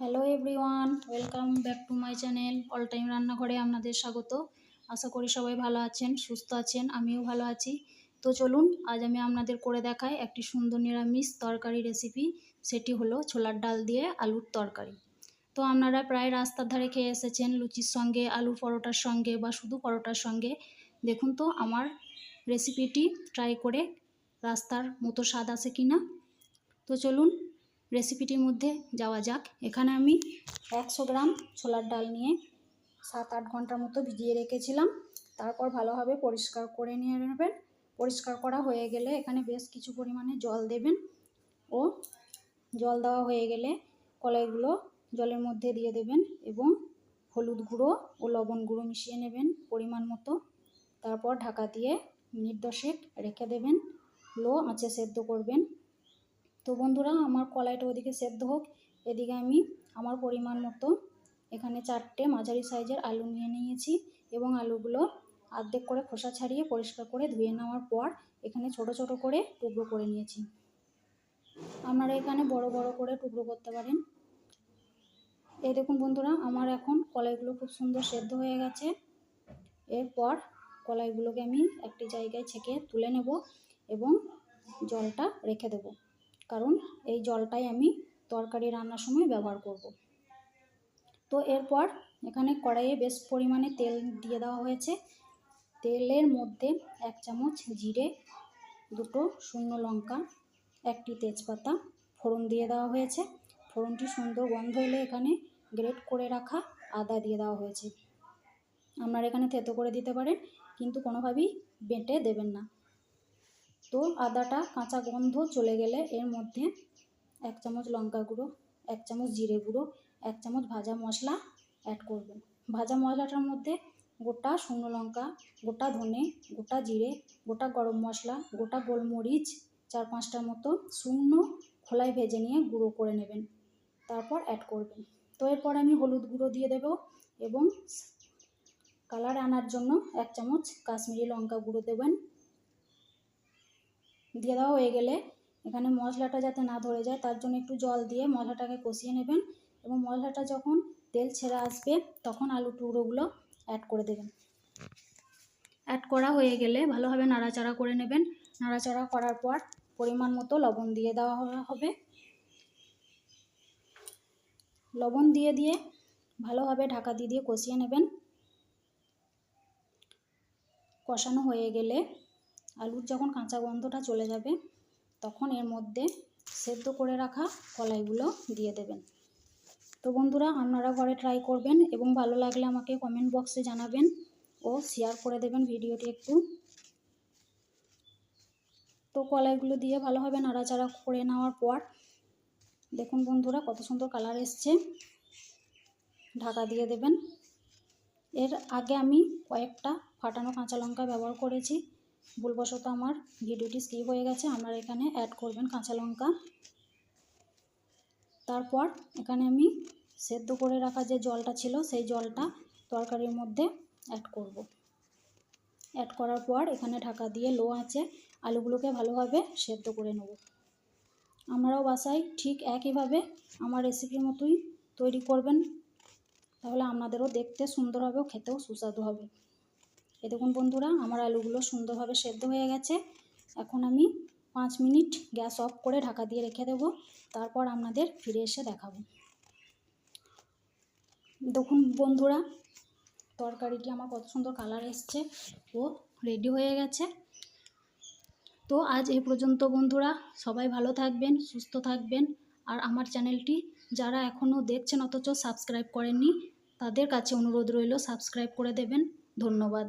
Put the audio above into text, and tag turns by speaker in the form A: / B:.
A: Hello everyone welcome back to my channel all time রান্নাঘরে আপনাদের স্বাগত। আশা করি সবাই ভালো আছেন, সুস্থ আছেন, আমিও ভালো আছি। তো চলুন, আজ আমি আপনাদের করে দেখাই একটি সুন্দর নিরামিষ তরকারি রেসিপি সেটি হলো ছোলার ডাল দিয়ে আলুর তরকারি। তো আপনারা প্রায় রাস্তার ধারে খেয়ে এসেছেন, লুচির সঙ্গে, আলু পরোটার সঙ্গে বা শুধু পরোটার সঙ্গে। দেখুন তো, আমার রেসিপিটি ট্রাই করে রাস্তার মতো স্বাদ আসে কি না তো চলুন রেসিপিটির মধ্যে যাওয়া যাক। এখানে আমি একশো গ্রাম ছোলার ডাল নিয়ে সাত আট ঘণ্টার মতো ভিজিয়ে রেখেছিলাম। তারপর ভালোভাবে পরিষ্কার করে নিয়ে নেবেন। পরিষ্কার করা হয়ে গেলে এখানে বেশ কিছু পরিমাণে জল দেবেন ও জল দেওয়া হয়ে গেলে কলাইগুলো জলের মধ্যে দিয়ে দেবেন এবং হলুদ গুঁড়ো ও লবণ গুঁড়ো মিশিয়ে নেবেন পরিমাণ মতো। তারপর ঢাকা দিয়ে মিনিট দশেক রেখে দেবেন। লো আঁচে সেদ্ধ করবেন। তো বন্ধুরা, আমার কলাইটা ওদিকে সেদ্ধ হোক। এদিকে আমি আমার পরিমাণ মতো এখানে চারটে মাঝারি সাইজের আলু নিয়ে নিয়েছি এবং আলুগুলো অর্ধেক করে খোসা ছাড়িয়ে পরিষ্কার করে ধুয়ে নেওয়ার পর এখানে ছোট ছোট করে টুকরো করে নিয়েছি। আপনারা এখানে বড় বড় করে টুকরো করতে পারেন। এই দেখুন বন্ধুরা, আমার এখন কলাইগুলো খুব সুন্দর সেদ্ধ হয়ে গেছে। এরপর কলাইগুলোকে আমি একটি জায়গায় ছেঁকে তুলে নেব এবং জলটা রেখে দেবো। কারণ এই জলটাই আমি তরকারি রান্নার সময় ব্যবহার করব। তো এরপর এখানে কড়াইয়ে বেশ পরিমাণে তেল দিয়ে দেওয়া হয়েছে। তেলের মধ্যে এক চামচ জিরে, দুটো শুকনো লঙ্কা, একটি তেজপাতা, ফোড়ন দিয়ে দেওয়া হয়েছে। ফোড়নটি সুন্দর গন্ধ এলে এখানে গ্রেট করে রাখা আদা দিয়ে দেওয়া হয়েছে। আপনারা এখানে থেতো করে দিতে পারেন, কিন্তু কোনোভাবেই বেটে দেবেন না। তো আদাটা কাঁচা গন্ধ চলে গেলে এর মধ্যে এক চামচ লঙ্কা গুঁড়ো, এক চামচ জিরে গুঁড়ো, এক চামচ ভাজা মশলা অ্যাড করবেন ভাজা মশলাটার মধ্যে গোটা শুকনো লঙ্কা, গোটা ধনে, গোটা জিরে, গোটা গরম মশলা, গোটা গোলমরিচ, চার পাঁচটার মতো শুকনো খোলায় ভেজে নিয়ে গুঁড়ো করে নেবেন। তারপর অ্যাড করবেন। তো এরপর আমি হলুদ গুঁড়ো দিয়ে দেব এবং কালার আনার জন্য এক চামচ কাশ্মীরি লঙ্কা গুঁড়ো দেবেন। দিয়ে দেওয়া হয়ে গেলে এখানে মশলাটা যাতে না ধরে যায়, তার জন্য একটু জল দিয়ে মশলাটাকে কষিয়ে নেবেন এবং মশলাটা যখন তেল ছেড়ে আসবে তখন আলু টুকরোগুলো অ্যাড করে দেবেন। অ্যাড করা হয়ে গেলে ভালোভাবে নাড়াচাড়া করে নেবেন। নাড়াচাড়া করার পর পরিমাণ মতো লবণ দিয়ে দেওয়া হবে। লবণ দিয়ে দিয়ে ভালোভাবে ঢাকা দিয়ে দিয়ে কষিয়ে নেবেন। কষানো হয়ে গেলে আলুর যখন কাঁচা গন্ধটা চলে যাবে, তখন এর মধ্যে সেদ্ধ করে রাখা কলাইগুলো দিয়ে দেবেন। তো বন্ধুরা, আপনারা ঘরে ট্রাই করবেন এবং ভালো লাগলে আমাকে কমেন্ট বক্সে জানাবেন ও শেয়ার করে দেবেন ভিডিওটি একটু। তো কলাইগুলো দিয়ে ভালোভাবে নাড়াচাড়া করে নেওয়ার পর, দেখুন বন্ধুরা কত সুন্দর কালার এসছে। ঢাকা দিয়ে দেবেন। এর আগে আমি কয়েকটা ফাটানো কাঁচা লঙ্কা ব্যবহার করেছি। ভুলবশত আমার ভিডিওটি স্কিপ হয়ে গেছে, আপনারা এখানে অ্যাড করবেন কাঁচা লঙ্কা। তারপর এখানে আমি সেদ্ধ করে রাখা যে জলটা ছিল, সেই জলটা তরকারির মধ্যে অ্যাড করব। অ্যাড করার পর এখানে ঢাকা দিয়ে লো আঁচে আলুগুলোকে ভালোভাবে সেদ্ধ করে নেব। আমরাও বাসায় ঠিক একইভাবে আমার রেসিপির মতোই তৈরি করবেন, তাহলে আপনাদেরও দেখতে সুন্দর হবে, খেতেও সুস্বাদু হবে। এ দেখুন বন্ধুরা, আমার আলুগুলো সুন্দরভাবে সেদ্ধ হয়ে গেছে। এখন আমি পাঁচ মিনিট গ্যাস অফ করে ঢাকা দিয়ে রেখে দেব, তারপর আপনাদের ফিরে এসে দেখাবো। দেখুন বন্ধুরা, তরকারিটি আমার কত সুন্দর কালার এসছে ও রেডি হয়ে গেছে। তো আজ এই পর্যন্ত বন্ধুরা, সবাই ভালো থাকবেন, সুস্থ থাকবেন। আর আমার চ্যানেলটি যারা এখনও দেখছেন অথচ সাবস্ক্রাইব করেননি, তাদের কাছে অনুরোধ রইল সাবস্ক্রাইব করে দেবেন। ধন্যবাদ।